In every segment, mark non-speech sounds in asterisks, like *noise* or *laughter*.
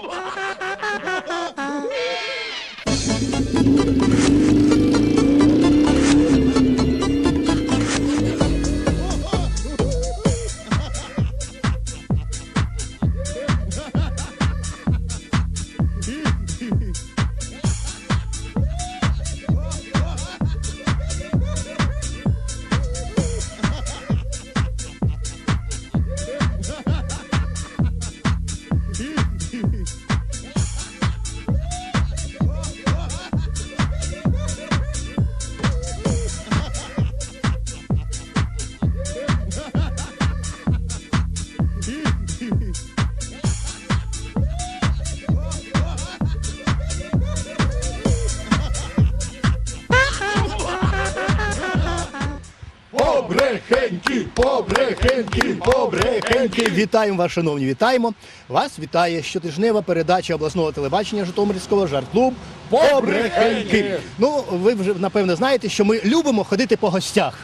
Oh. Побрехеньки, побрехеньки. Вітаємо вас, шановні, вітаємо. Вас вітає щотижнева передача обласного телебачення Житомирського жарт-клуб Побрехеньки. Ну, ви вже напевно знаєте, що ми любимо ходити по гостях.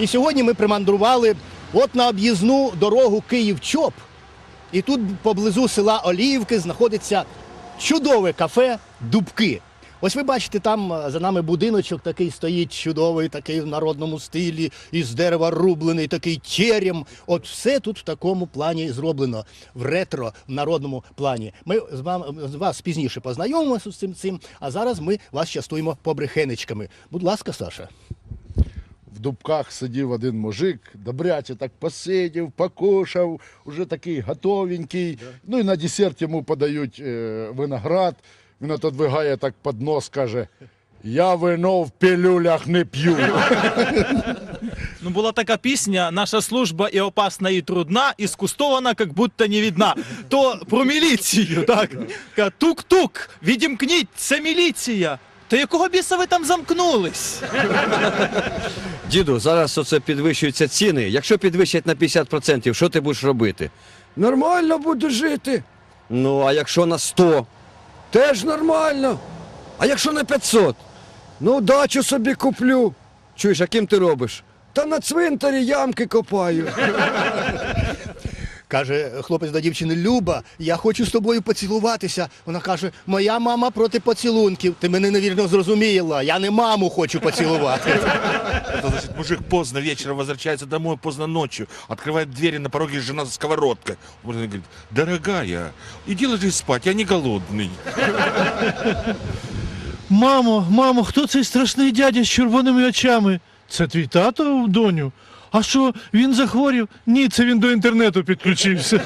І сьогодні ми примандрували от на об'їзну дорогу Київ-Чоп. І тут поблизу села Оліївки знаходиться чудове кафе Дубки. Ось ви бачите, там е, за нами будиночок такий стоїть чудовий, такий в народному стилі, із дерева рублений, такий терем. От все тут в такому плані зроблено, в ретро, в народному плані. Ми з вами з вас пізніше познайомимося з цим цим, а зараз ми вас частуємо побрехенечками. Будь ласка, Саша. В дубках сидів один мужик, добряче так посидів, покушав, уже такий готовенький. Ну і на десерт йому подають е, виноград. Він отодвигає так під нос, каже: Я вино в пілюлях не п'ю. Ну, була така пісня Наша служба і опасна, і трудна, і скустована, як будто не видна. То про міліцію, так. Тук-тук, відімкніть, це міліція. Та якого біса ви там замкнулись? Діду, зараз оце підвищуються ціни. Якщо підвищать на 50%, що ти будеш робити? Нормально буду жити. Ну, а якщо на 100? Теж нормально. А якщо на 500? Ну, дачу собі куплю. Чуєш, а ким ти робиш? Та на цвинтарі ямки копаю. Каже хлопець до дівчини Люба, я хочу з тобою поцілуватися. Вона каже: Моя мама проти поцілунків. Ти мене невірно зрозуміла. Я не маму хочу поцілувати. Это значит, мужик поздно вечером возвращается домой, поздно ночью, открывает двери, на пороге жена с сковородкой. Он говорит, дорогая, иди ложись спать, я не голодный. Мамо, мамо, хто цей страшний дядя з червоними очами? Це твій тато, доню? А що, він захворів? Ні, це він до інтернету підключився.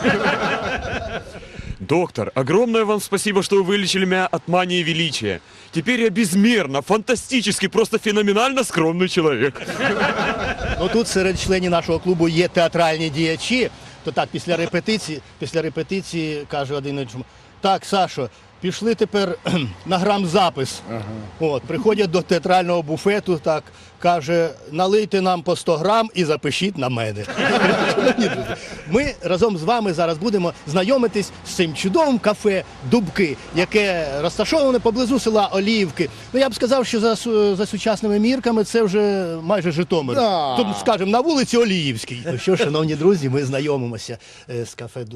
Доктор, огромное вам спасибо, что вы вылечили меня от мании величия. Теперь я безмерно, фантастически, просто феноменально скромный человек. Ну тут серед членів нашого клубу є театральні діячі. То так, після репетиції, після репетиції каже один іншому, так, Сашо, пішли тепер кхм, *clears throat* на грамзапис. От, приходять до театрального буфету, так, каже, налийте нам по 100 грам і запишіть на мене. Ми разом з вами зараз будемо знайомитись з цим чудовим кафе Дубки, яке розташоване поблизу села Оліївки. Ну я б сказав, що за, за сучасними мірками це вже майже Житомир. Тобто, скажімо, на вулиці Оліївській. Ну що, шановні друзі, ми знайомимося е, з кафе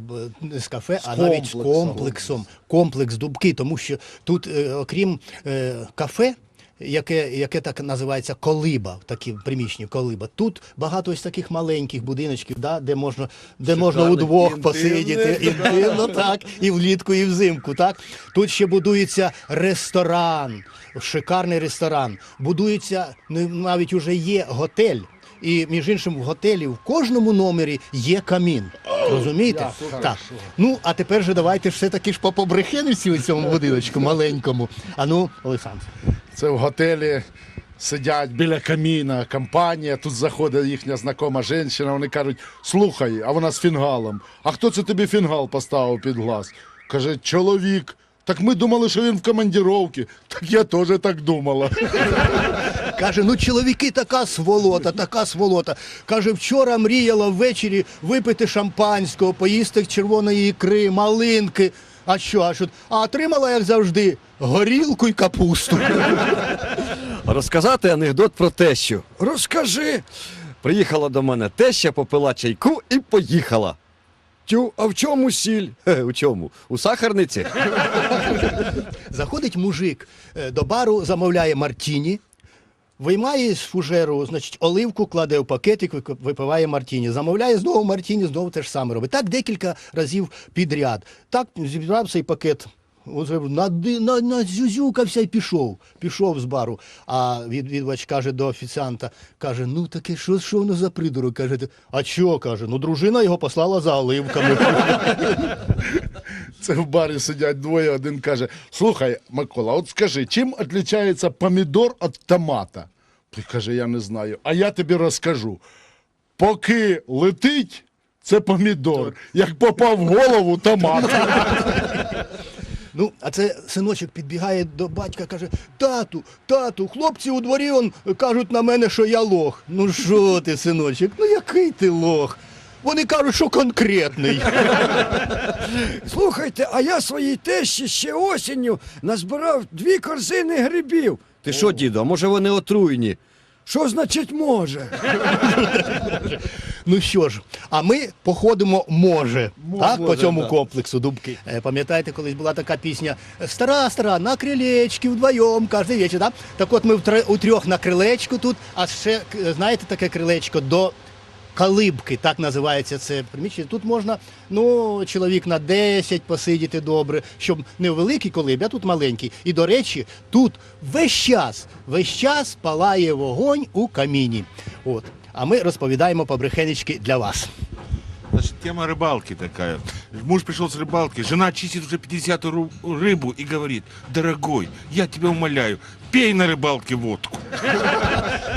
з кафе, а навіть з комплексом. Комплекс Дубки, тому що тут, е, окрім е, кафе. Яке, яке так називається колиба, такі приміщення колиба. Тут багато ось таких маленьких будиночків, да, де можна, де можна удвох посидіти. Інтимно, так, і влітку, і взимку. Так. Тут ще будується ресторан, шикарний ресторан. Будується, ну, навіть уже є готель. І між іншим в готелі в кожному номері є камін. Розумієте? Так. Ну, а тепер же давайте все таки ж по побрехенівці у цьому будиночку маленькому. А ну, Олександр. Це в готелі сидять біля каміна, компанія, тут заходить їхня знакома жінка, вони кажуть, слухай, а вона з фінгалом. А хто це тобі фінгал поставив під глаз? Каже, чоловік. Так ми думали, що він в командіровці. Так я теж так думала. *laughs* Каже, ну чоловіки така сволота, така сволота. Каже, вчора мріяла ввечері випити шампанського, поїсти червоної ікри, малинки. А що, а що? А отримала, як завжди, горілку і капусту. *laughs* Розказати анекдот про тещу. Розкажи. Приїхала до мене теща, попила чайку і поїхала. Тю, а в чому сіль? Хе, у чому? У сахарниці? Заходить мужик е, до бару, замовляє мартіні, виймає з фужеру, значить, оливку, кладе в пакетик, вик- випиває мартіні. Замовляє знову мартіні, знову те ж саме робить. Так декілька разів підряд. Так зібрав цей пакет. От нади- на, назюзюкався і пішов. Пішов з бару. А відвідувач каже до офіціанта, каже: ну таке, що, що воно за придурок? Каже, а що? каже, ну дружина його послала за оливками. Це в барі сидять двоє, один каже: Слухай, Микола, от скажи, чим відрізняється помідор від томата? Той каже, я не знаю. А я тобі розкажу. Поки летить, це помідор. Як попав в голову, томат. Ну, а це синочок підбігає до батька, каже: Тату, тату, хлопці у дворі он кажуть на мене, що я лох. Ну що ти, синочок? Ну який ти лох? Вони кажуть, що конкретний. *laughs* Слухайте, а я своїй тещі ще осінню назбирав дві корзини грибів. Ти що, діду, а може вони отруйні? Що значить може? Ну що ж, а ми походимо може, так, по може, цьому да. комплексу дубки. Е, Пам'ятаєте, колись була така пісня Стара, стара, на крилечці вдвоєм, кожен вечір, так? Так от ми втре- у трьох на крилечку тут, а ще, к- знаєте, таке крилечко до калибки, так називається це приміщення. Тут можна, ну, чоловік на 10 посидіти добре, щоб не в великій колибі, а тут маленький. І, до речі, тут весь час, весь час палає вогонь у каміні. От. А ми розповідаємо побрехенечки для вас. Значит, тема рыбалки такая. Муж пришел с рыбалки, жена чистит уже 50 ру- рыбу и говорит, дорогой, я тебя умоляю, пей на рыбалке водку.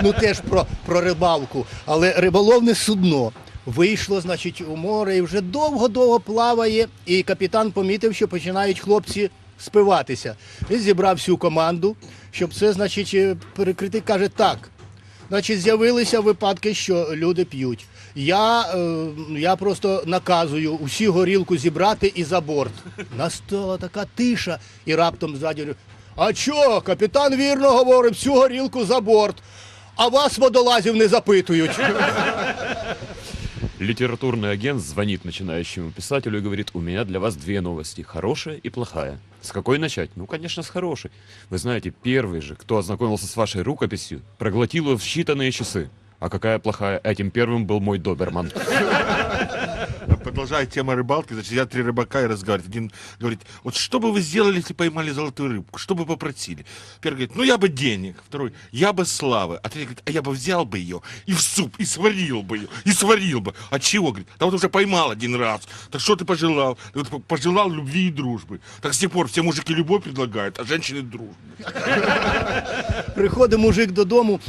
Ну теж про, про рибалку, але риболовне судно. Вийшло, значить, у море і вже довго-довго плаває, і капітан помітив, що починають хлопці спиватися. Він зібрав всю команду, щоб це, значить, е, перекрити. Каже, так. Значить, з'явилися випадки, що люди п'ють. Я, е, я просто наказую усі горілку зібрати і за борт. Настала така тиша, і раптом ззаді. А чо, капітан вірно говорить, всю горілку за борт. А вас водолазів не запитують. Литературный агент звонит начинающему писателю и говорит, у меня для вас две новости, хорошая и плохая. С какой начать? Ну, конечно, с хорошей. Вы знаете, первый же, кто ознакомился с вашей рукописью, проглотил ее в считанные часы. А какая плохая? Этим первым был мой доберман. Продолжая тема рыбалки, значит, я три рыбака и разговаривают. Один говорит, вот что бы вы сделали, если поймали золотую рыбку? Что бы попросили? Первый говорит, ну я бы денег. Второй, я бы славы. А третий говорит, а я бы взял бы ее и в суп, и сварил бы ее, и сварил бы. А чего? Говорит, да вот уже поймал один раз. Так что ты пожелал? Я говорю, пожелал любви и дружбы. Так с тех пор все мужики любовь предлагают, а женщины дружбу. Приходить мужик додому,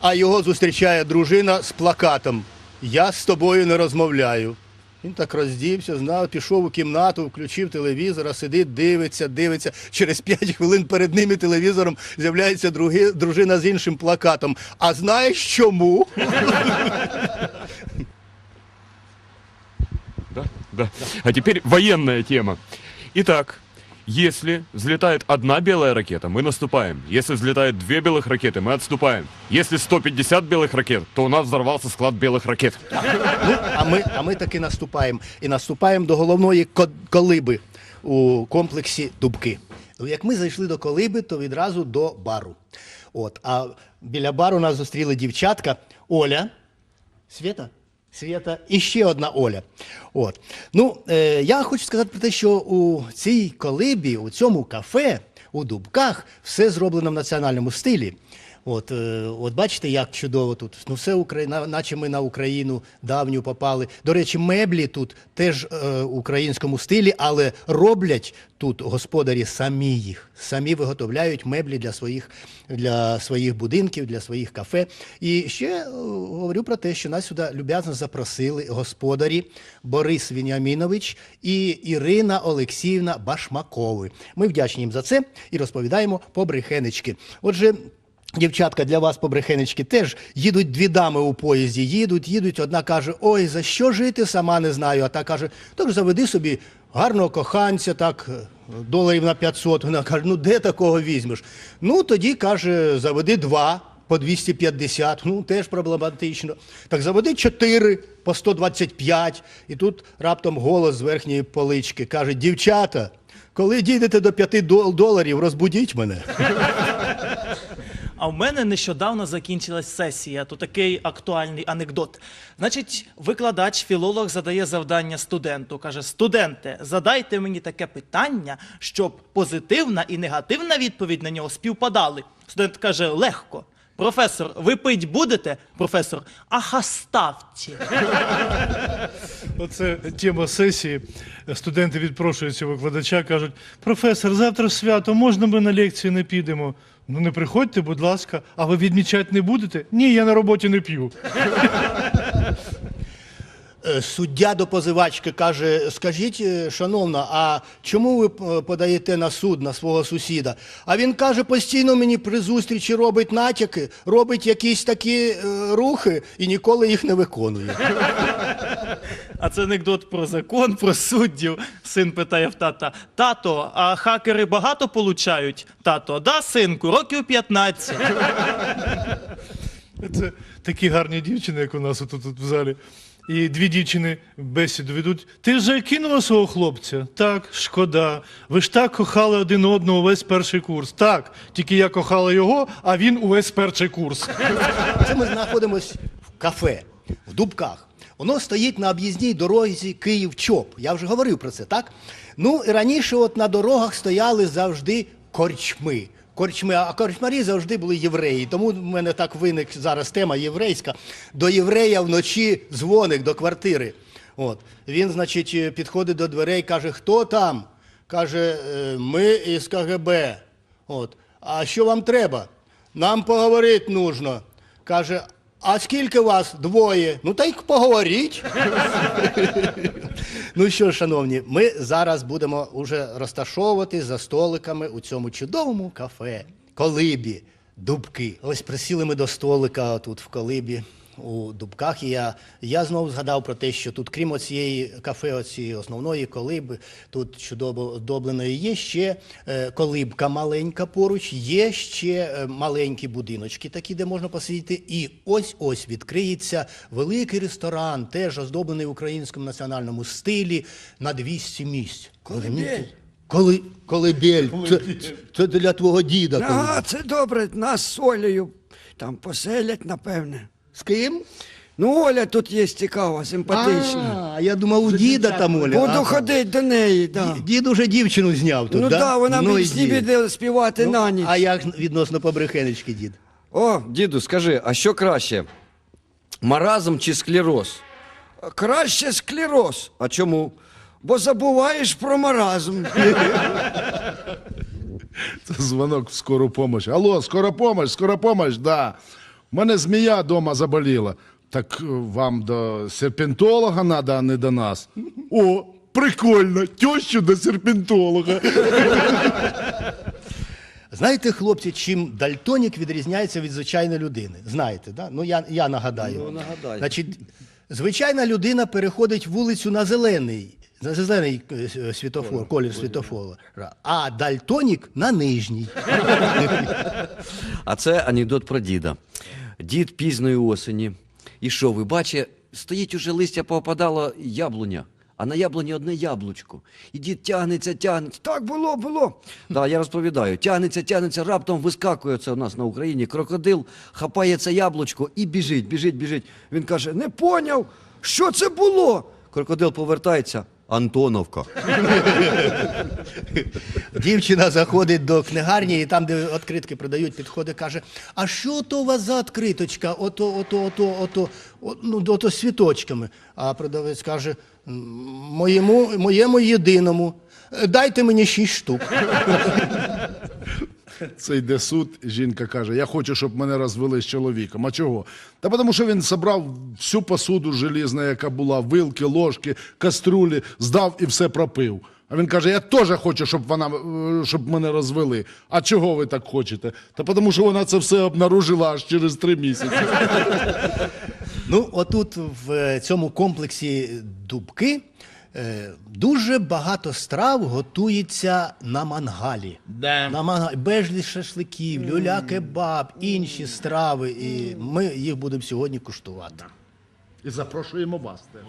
а його зустрічає дружина з плакатом Я з тобою не розмовляю. Він так роздівся, знав, пішов у кімнату, включив телевізор, а сидить, дивиться, дивиться. Через 5 хвилин перед ними телевізором з'являється други, дружина з іншим плакатом. А знаєш чому? *laughs* Да? Да. А теперь военная тема. Итак, если взлетает одна белая ракета, мы наступаем. Если взлетает две белых ракеты, мы отступаем. Если 150 белых ракет, то у нас взорвался склад белых ракет. Ну, а ми, а ми таки наступаємо. І наступаємо до головної ко- колиби у комплексі Дубки. Ну, Як ми зайшли до колиби, то відразу до бару. От, а біля бару нас зустріли дівчатка Оля. Свята? Свята і ще одна Оля. От. Ну, е, я хочу сказати про те, що у цій колибі, у цьому кафе, у Дубках, все зроблено в національному стилі. От, е, от бачите, як чудово тут. Ну, все Україна, наче ми на Україну давню попали. До речі, меблі тут теж е, українському стилі, але роблять тут господарі самі їх. Самі виготовляють меблі для своїх, для своїх будинків, для своїх кафе. І ще е, говорю про те, що нас сюди люб'язно запросили господарі Борис Вініамінович і Ірина Олексіївна Башмакови. Ми вдячні їм за це і розповідаємо побрехенечки. Отже. Дівчатка, для вас побрехенечки теж їдуть дві дами у поїзді, їдуть, їдуть. Одна каже: Ой, за що жити, сама не знаю. А та каже: так заведи собі гарного коханця, так, доларів на 500. Вона каже, ну де такого візьмеш? Ну тоді каже, заведи два. по 250, ну теж проблематично. Так заведи 4 по 125. І тут раптом голос з верхньої полички каже: дівчата, коли дійдете до 5 дол- доларів, розбудіть мене. А в мене нещодавно закінчилась сесія. То такий актуальний анекдот. Значить, викладач, філолог задає завдання студенту. каже: студенте, задайте мені таке питання, щоб позитивна і негативна відповідь на нього співпадали. Студент каже: легко. Професор, ви пить будете? Професор, ах, оставте. Оце тема сесії. Студенти відпрошуються викладача, кажуть: професор, завтра свято, можна ми на лекцію не підемо? Ну не приходьте, будь ласка, а ви відмічати не будете? Ні, я на роботі не п'ю. Е, Суддя до позивачки каже: Скажіть, е, шановна, а чому ви е, подаєте на суд на свого сусіда? А він каже, постійно мені при зустрічі робить натяки, робить якісь такі рухи і ніколи їх не виконує. А це анекдот про закон, про суддів. Син питає в тата: Тато, а хакери багато получають? Тато, да, синку, років 15. *laughs* Це такі гарні дівчини, як у нас тут, тут в залі. І дві дівчини бесіду ведуть. Ти вже кинула свого хлопця? Так, шкода. Ви ж так кохали один одного весь перший курс. Так, тільки я кохала його, а він увесь перший курс. Це ми знаходимося в кафе, в Дубках. Воно стоїть на об'їзній дорозі Київ-Чоп. Я вже говорив про це, так? Ну, і раніше от на дорогах стояли завжди корчми. Корчми, а корчмарі завжди були євреї. Тому в мене так виник зараз тема єврейська. До єврея вночі дзвоник до квартири. От. Він, значить, підходить до дверей, каже, хто там? Каже, «Е, ми із КГБ. От. А що вам треба? Нам поговорити нужно. Каже, а скільки вас? Двоє. Ну та й поговоріть. ну що, шановні, ми зараз будемо уже розташовувати за столиками у цьому чудовому кафе. Колибі, дубки. Ось присіли ми до столика тут в колибі. У дубках і я, я знову згадав про те, що тут, крім оцієї кафе, оцієї основної колиби, тут чудово оздобленої, є ще е, колибка маленька поруч, є ще е, маленькі будиночки, такі, де можна посидіти. І ось ось відкриється великий ресторан, теж оздоблений в українському національному стилі на 200 місць. Колибель. Коли, колибель. Це, це, це для твого діда. А, це добре, нас з Олею там поселять, напевне. З ким? Ну, Оля тут є цікава, симпатична. А, я думав, у діда там Оля. Буду Ага. ходити до неї, да. Дід уже дівчину зняв тут, ну да? да, вона ну, мені і з ним дід. іде співати Ну, на ніч. А як відносно побрехенечки, дід? О, діду, скажи, а що краще? Маразм чи склероз? Краще склероз. А чому? Бо забуваєш про маразм. Це дзвонок в скору помощь. Алло, скора помощь, скора помощь, да. У мене змія дома заболіла. Так е, вам до серпентолога надо, а не до нас. О, прикольно, тещу до серпентолога. Знаєте, хлопці, чим дальтонік відрізняється від звичайної людини? Знаєте, да? Ну я, я нагадаю. Ну, нагадай. Значить, звичайна людина переходить вулицю на зелений. На зелений е, світофор, колір світофора. А дальтонік на нижній. А це анекдот про діда. Дід пізної осені. І що, ви бачите, стоїть уже листя поопадало яблуня, а на яблуні одне яблучко. І дід тягнеться, тягнеться. Так було, було. Да, я розповідаю. Тягнеться, тягнеться, раптом вискакує це у нас на Україні. Крокодил хапає це яблучко і біжить, біжить, біжить. Він каже: не поняв, що це було. Крокодил повертається. Антоновка. Дівчина заходить до книгарні, і там, де відкритки продають, підходить, каже: А що то у вас за відкриточка? Ото, ото, ото, ото, ну, ото світочками. А продавець каже: моєму, моєму єдиному. «Е, Дайте мені шість штук. Це йде суд, жінка каже: Я хочу, щоб мене розвели з чоловіком. А чого? Та тому, що він зібрав всю посуду желізну, яка була, вилки, ложки, каструлі, здав і все пропив. А він каже: Я теж хочу, щоб вона е, щоб мене розвели. А чого ви так хочете? Та тому, що вона це все обнаружила аж через три місяці. Ну, отут в цьому комплексі дубки дуже багато страв готується на мангалі. Да. На мангалі. Безліч шашликів, люля-кебаб, інші страви. І ми їх будемо сьогодні куштувати. І запрошуємо вас. теж.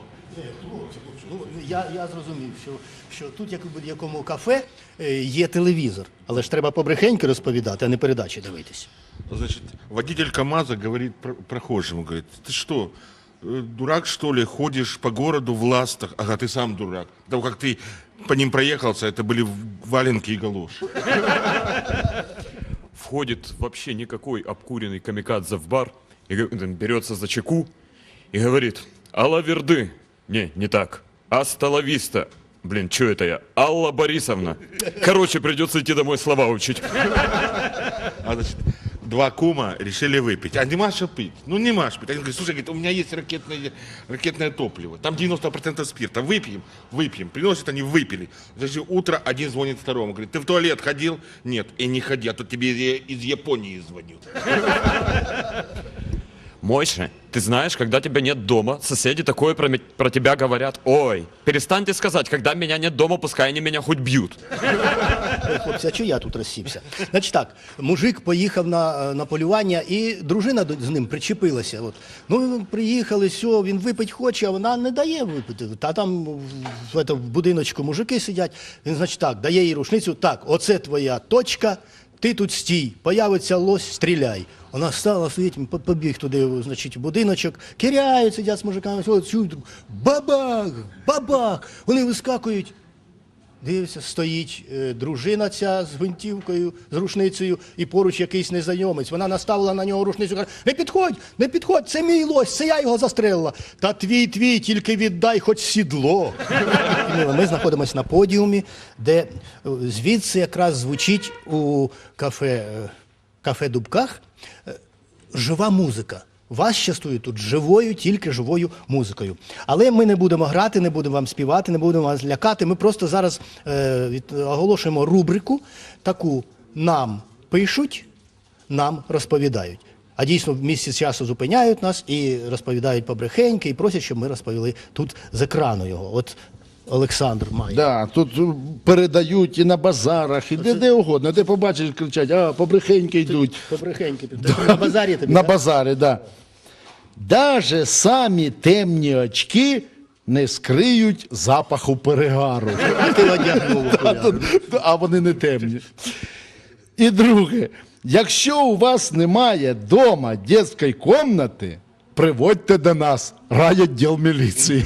Ну, я, я зрозумів, що, що тут, як у будь-якому кафе, е, є телевізор. Але ж треба побрехеньки розповідати, а не передачі дивитись. Значит, водитель КамАЗа говорит про- прохожему, говорит, ты что, дурак что ли, ходишь по городу в ластах? Ага, ты сам дурак. Потому как ты по ним проехался, это были валенки и галоши. Входит вообще никакой обкуренный камикадзе в бар, и берется за чеку и говорит, Алла Верды. Не, не так. Асталависта. Блин, что это я? Алла Борисовна. Короче, придется идти домой слова учить. А значит, два кума решили выпить. А не Маша пить? Ну не Маша пить. Они говорят, слушай, говорит, у меня есть ракетное, ракетное топливо. Там 90% спирта. Выпьем? Выпьем. Приносят, они выпили. Значит, утро один звонит второму. Говорит, ты в туалет ходил? Нет. И не ходи, а то тебе из, из Японии звонят. Мойша, ты знаешь, когда тебя нет дома, соседи такое про, про тебя говорят. Ой, перестаньте сказать, когда меня нет дома, пускай они меня хоть бьют. Ой, Хлопці, а чого я тут розсівся? Значить так, мужик поїхав на, е, на полювання, і дружина до- з ним причепилася. От. Ну, приїхали, все, він випить хоче, а вона не дає випити. Та там в, в будиночку мужики сидять. Він, значить, так, дає їй рушницю, так, оце твоя точка, ти тут стій, появиться лось, стріляй. Вона стала стоїть, побіг туди, значить, будиночок, киряють, сидять з мужиками, чують, бабах, бабах. Вони вискакують. Дивився, стоїть е, дружина ця з гвинтівкою, з рушницею, і поруч якийсь незнайомець. Вона наставила на нього рушницю, каже: не підходь, не підходь, це мій лось, це я його застрелила. Та твій твій, тільки віддай хоч сідло. Ми- знаходимося на подіумі, де е, звідси якраз звучить у кафе, е, кафе Дубках жива музика. Вас частують тут живою, тільки живою музикою. Але ми не будемо грати, не будемо вам співати, не будемо вас лякати. Ми просто зараз е, від, оголошуємо рубрику, таку нам пишуть, нам розповідають. А дійсно в місці часу зупиняють нас і розповідають побрехеньки, і просять, щоб ми розповіли тут з екрану його. От Олександр має. Да, тут передають і на базарах, і де, де угодно. Де побачиш, кричать, а побрехеньки йдуть. Побрехеньки. *laughs* На базарі тобі. На так? базарі, да. Даже самі темні очки не скриють запаху перегару. *laughs* А ти одягнув *laughs* окуляри. А вони не темні. І друге, якщо у вас немає дома дитячої кімнати, приводьте до нас райвідділ міліції.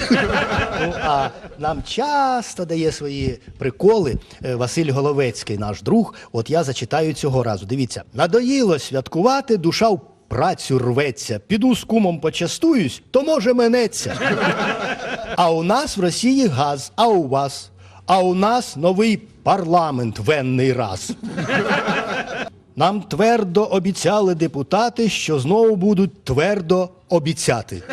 Ну, а нам часто дає свої приколи е, Василь Головецький, наш друг. От я зачитаю цього разу. Дивіться, надоїло святкувати, душа в працю рветься. Піду з кумом почастуюсь, то може менеться. А у нас в Росії газ, а у вас? А у нас новий парламент венний раз. Нам твердо обіцяли депутати, що знову будуть твердо обіцяти.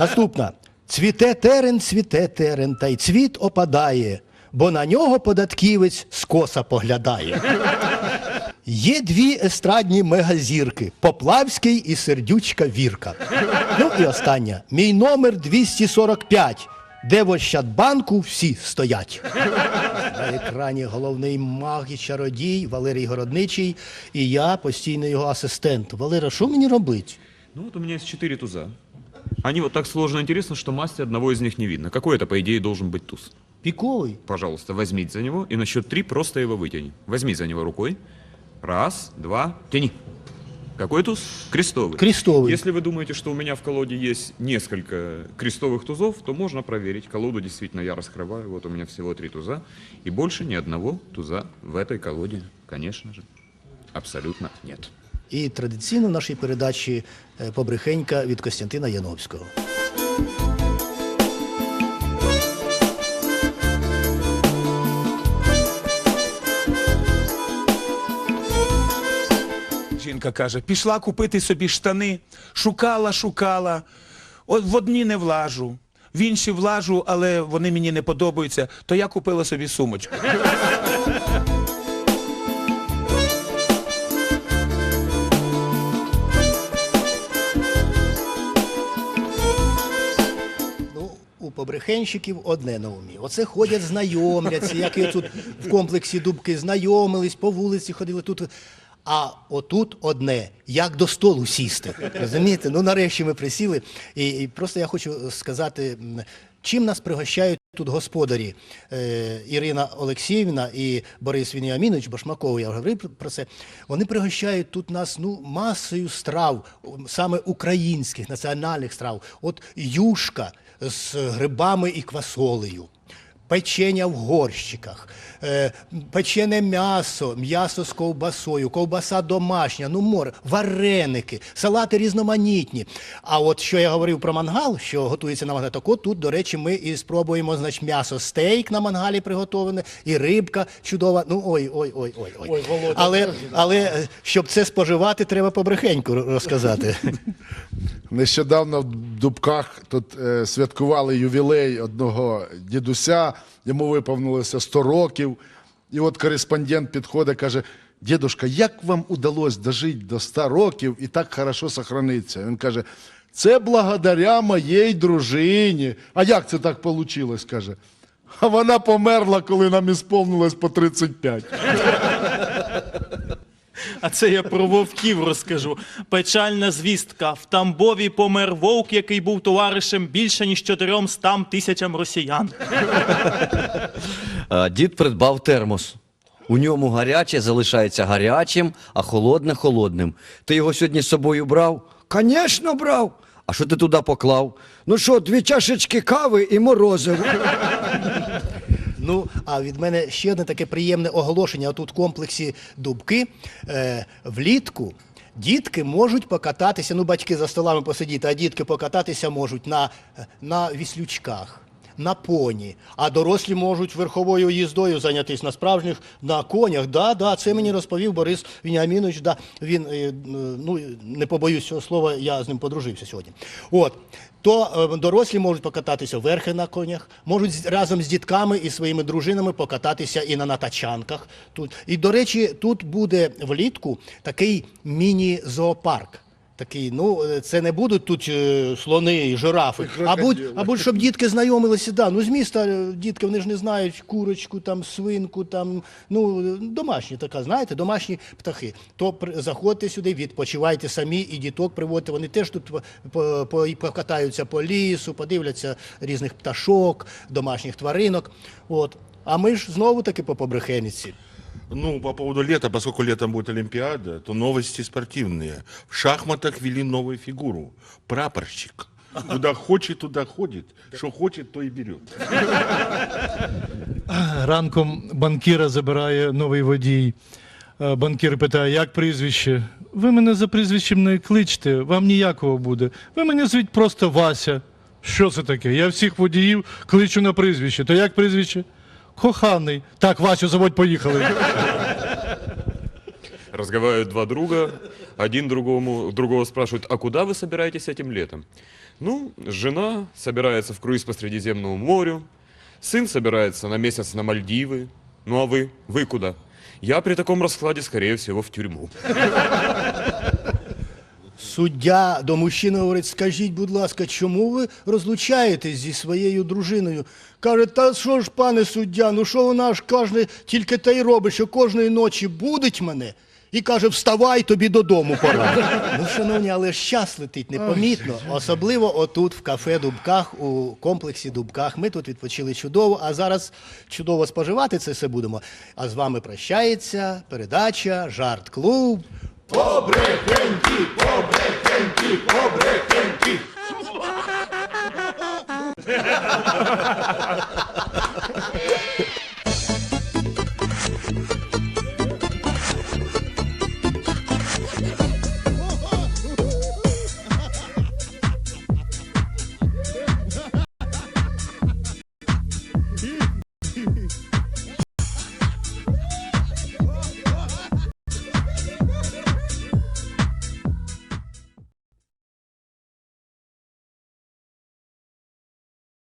Наступна. Цвіте терен, цвіте терен, та й цвіт опадає, бо на нього податківець скоса поглядає. Є дві естрадні мегазірки Поплавський і сердючка Вірка. Ну і остання. Мій номер 245, де в Ощадбанку всі стоять. На екрані головний маг і чародій Валерій Городничий, і я постійно його асистент. Валера, що мені робити? Ну вот у меня есть четыре туза. Они вот так сложно интересно, что масти одного из них не видно. Какой это, по идее, должен быть туз? Піковий. Пожалуйста, возьмите за него и на счет три просто его вытяни. Возьми за него рукой. Раз, два, тяни. Какой туз? Крестовый. Крестовый. Если вы думаете, что у меня в колоде есть несколько крестовых тузов, то можно проверить. Колоду действительно я раскрываю. Вот у меня всего три туза. И больше ни одного туза в этой колоде, конечно же, абсолютно нет. І традиційно в нашій передачі е, побрехенька від Костянтина Яновського. Жінка каже: пішла купити собі штани, шукала, шукала. От в одні не влажу, в інші влажу, але вони мені не подобаються, то я купила собі сумочку. Побрехенщиків одне на умі. Оце ходять, знайомляться, як я тут в комплексі Дубки знайомились, по вулиці ходили тут. А отут одне, як до столу сісти. Розумієте? Ну нарешті ми присіли. І, і просто я хочу сказати, чим нас пригощають тут господарі е, Ірина Олексіївна і Борис Вініамінович Башмаков, я вже говорив про- це. Вони пригощають тут нас ну, масою страв, саме українських національних страв. От юшка з грибами і квасолею печення в горщиках, е, печене м'ясо, м'ясо з ковбасою, ковбаса домашня, ну море, вареники, салати різноманітні. А от що я говорив про мангал, що готується на мангалі, так от тут, до речі, ми і спробуємо значить, м'ясо стейк на мангалі приготовлене, і рибка чудова. Ну ой, ой, ой, ой, ой. але, але е, щоб це споживати, треба побрехеньку розказати. *laughs* Нещодавно Дубках тут е, святкували ювілей одного дідуся, йому виповнилося 100 років. І от кореспондент підходить, каже: дідушка, як вам удалось дожити до 100 років і так хорошо сохранитися? Він каже: це благодаря моїй дружині. А як це так вийшло? каже. А вона померла, коли нам ісполнилось по 35. А це я про вовків розкажу. Печальна звістка. В Тамбові помер вовк, який був товаришем більше ніж 400 тисячам росіян. А, Дід придбав термос. У ньому гаряче залишається гарячим, а холодне холодним. Ти його сьогодні з собою брав? Звісно, брав. А що ти туди поклав? Ну що, дві чашечки кави і морозиво. Ну, а від мене ще одне таке приємне оголошення. Отут в комплексі Дубки е, влітку. Дітки можуть покататися, ну батьки за столами посидіти, а дітки покататися можуть на, на віслючках, на поні, а дорослі можуть верховою їздою зайнятися на справжніх на конях. Да, да, це мені розповів Борис Вініамінович. Да, він, е, ну, не побоюсь цього слова, я з ним подружився сьогодні. От. То е, дорослі можуть покататися верхи на конях, можуть разом з дітками і своїми дружинами покататися і на натачанках. Тут. І, до речі, тут буде влітку такий міні-зоопарк. Такий, ну е, це не будуть тут е, слони і жирафи, а будь, а будь, щоб дітки знайомилися, да, ну з міста е, дітки вони ж не знають курочку, там свинку, там ну е, домашні така, знаєте, домашні птахи. То заходьте сюди, відпочивайте самі і діток приводьте. Вони теж тут по, по, по- покатаються по лісу, подивляться різних пташок, домашніх тваринок. От. А ми ж знову таки по побрехениці. Ну, по поводу лета, поскольку летом будет Олимпиада, то новости спортивные. В шахматах ввели новую фигуру. Прапорщик. Куда хочет, туда ходит. Что хочет, то и берет. Ранком банкіра забирає новий водій. Е, Банкір питає, як прізвище? Ви мене за прізвищем не кличте, вам ніякого буде. Ви мене звіть просто Вася. Що це таке? Я всіх водіїв кличу на прізвище. То як прізвище? Коханий. Так, Васю, заводь, поїхали. Разговаривают два друга, один другому, другого спрашивает, а куда вы собираетесь этим летом? Ну, жена собирается в круиз по Средиземному морю, сын собирается на месяц на Мальдивы. Ну а вы? Вы куда? Я при таком раскладе, скорее всего, в тюрьму. Суддя до мужчини говорить: скажіть, будь ласка, чому ви розлучаєтесь зі своєю дружиною? Каже, та що ж, пане суддя, ну що вона ж кожне тільки те й робить, що кожної ночі будить мене. І каже, вставай, тобі додому пора. ну, шановні, але ж час летить непомітно. Особливо отут, в кафе Дубках, у комплексі Дубках. Ми тут відпочили чудово, а зараз чудово споживати це все будемо. А з вами прощається передача Жарт Клуб. Побрехеньки, побрехеньки, побрехеньки. *laughs*